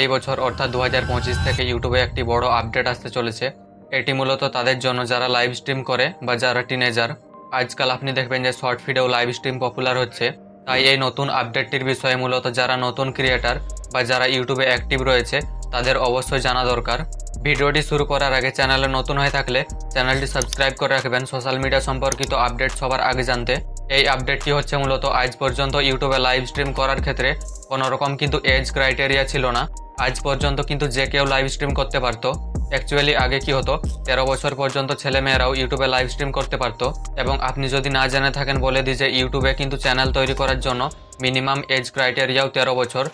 এই বছর, অর্থাৎ দু হাজার পঁচিশ থেকে ইউটিউবে একটি বড় আপডেট আসতে চলেছে। এটি মূলত তাদের জন্য যারা লাইভ স্ট্রিম করে বা যারা টিনেজার, আজকাল আপনি দেখবেন যে short video live stream popular হচ্ছে। তাই এই নতুন আপডেটটির বিষয়ে মূলত যারা নতুন ক্রিয়েটার বা যারা ইউটিউবে অ্যাক্টিভ রয়েছে, তাদের অবশ্যই জানা দরকার। ভিডিওটি শুরু করার আগে চ্যানেলে নতুন হয়ে থাকলে চ্যানেলটি সাবস্ক্রাইব করে রাখবেন। সোশ্যাল মিডিয়া সম্পর্কিত আপডেট সবার আগে জানতে। এই আপডেটটি হচ্ছে মূলত আজ পর্যন্ত ইউটিউবে লাইভ স্ট্রিম করার ক্ষেত্রে কোনো রকম কিন্তু এজ ক্রাইটেরিয়া ছিল না। আজ পর্যন্ত কিন্তু যে কেউ লাইভ স্ট্রিম করতে পারতো। অ্যাকচুয়ালি আগে কি হতো? তেরো বছর পর্যন্ত ছেলেমেয়েরাও ইউটিউবে লাইভ স্ট্রিম করতে পারতো। এবং আপনি যদি না জেনে থাকেন, বলে দিই যে ইউটিউবে কিন্তু চ্যানেল তৈরি করার জন্য মিনিমাম এজ ক্রাইটেরিয়াও তেরো বছর।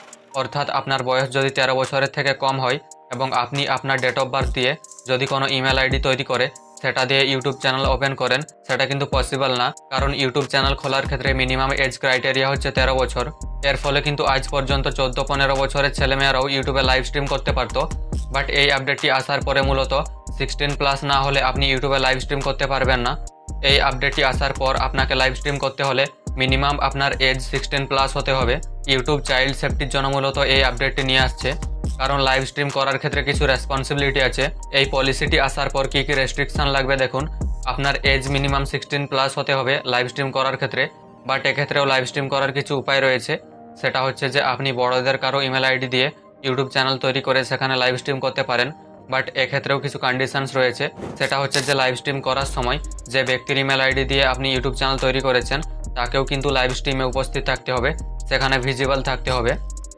অর্থাৎ আপনার বয়স যদি তেরো বছরের থেকে কম হয় এবং আপনি আপনার ডেট অফ বার্থ দিয়ে যদি কোনো ইমেল আইডি তৈরি করে, সেটা দিয়ে ইউটিউব চ্যানেল ওপেন করেন, সেটা কিন্তু পসিবল না। কারণ ইউটিউব চ্যানেল খোলার ক্ষেত্রে মিনিমাম এজ ক্রাইটেরিয়া হচ্ছে তেরো বছর। এর ফলে কিন্তু আজ পর্যন্ত চোদ্দ, পনেরো বছরের ছেলেমেয়েরাও ইউটিউবে লাইভ স্ট্রিম করতে পারতো। বাট এই আপডেটটি আসার পরে মূলত সিক্সটিন প্লাস না হলে আপনি ইউটিউবে লাইভ স্ট্রিম করতে পারবেন না। এই আপডেটটি আসার পর আপনাকে লাইভ স্ট্রিম করতে হলে মিনিমাম আপনার এজ সিক্সটিন প্লাস হতে হবে। ইউটিউব চাইল্ড সেফটির জন্য মূলত এই আপডেটটি নিয়ে আসছে। কারণ লাইভ স্ট্রিম করার ক্ষেত্রে কিছু রেসপন্সিবিলিটি আছে। এই পলিসিটি আসার পর কী কী রেস্ট্রিকশন লাগবে দেখুন। আপনার এজ মিনিমাম সিক্সটিন প্লাস হতে হবে লাইভ স্ট্রিম করার ক্ষেত্রে। বাট এক্ষেত্রেও লাইভ স্ট্রিম করার কিছু উপায় রয়েছে। সেটা হচ্ছে যে আপনি বড়দের কারও ইমেল আইডি দিয়ে ইউটিউব চ্যানেল তৈরি করে সেখানে লাইভ স্ট্রিম করতে পারেন বাট এক্ষেত্রেও কিছু কন্ডিশনস রয়েছে। সেটা হচ্ছে যে লাইভ স্ট্রিম করার সময় যে ব্যক্তির ইমেল আইডি দিয়ে আপনি ইউটিউব চ্যানেল তৈরি করেছেন, তাকেও কিন্তু লাইভ স্ট্রিমে উপস্থিত থাকতে হবে, সেখানে ভিজিবল থাকতে হবে।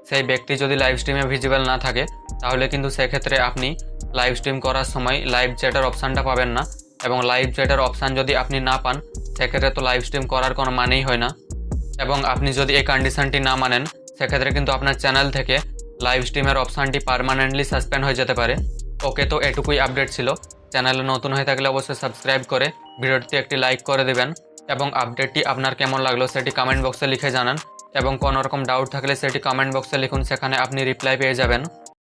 সেই ব্যক্তি যদি লাইভ স্ট্রিমে ভিজিবল না থাকে, তাহলে কিন্তু সেক্ষেত্রে আপনি লাইভ স্ট্রিম করার সময় লাইভ চ্যাটের অপশানটা পাবেন না, এবং লাইভ চ্যাটের অপশান যদি আপনি না পান, সেক্ষেত্রে তো লাইভ স্ট্রিম করার কোনো মানেই হয় না। এবং আপনি যদি এই কন্ডিশনটি না মানেন, সেক্ষেত্রে কিন্তু আপনার চ্যানেল থেকে লাইভ স্ট্রিমের অপশানটি পারমানেন্টলি সাসপেন্ড হয়ে যেতে পারে। ওকে, তো এটুকুই আপডেট ছিল। চ্যানেলে নতুন হয়ে থাকলে অবশ্যই সাবস্ক্রাইব করে ভিডিওটি একটি লাইক করে দেবেন এবং আপডেটটি আপনার কেমন লাগল সেটি কমেন্ট বক্সে লিখে জানান এবং কোনো রকম ডাউট থাকলে সেটি কমেন্ট বক্সে লিখুন, সেখানে আপনি রিপ্লাই পেয়ে যাবেন।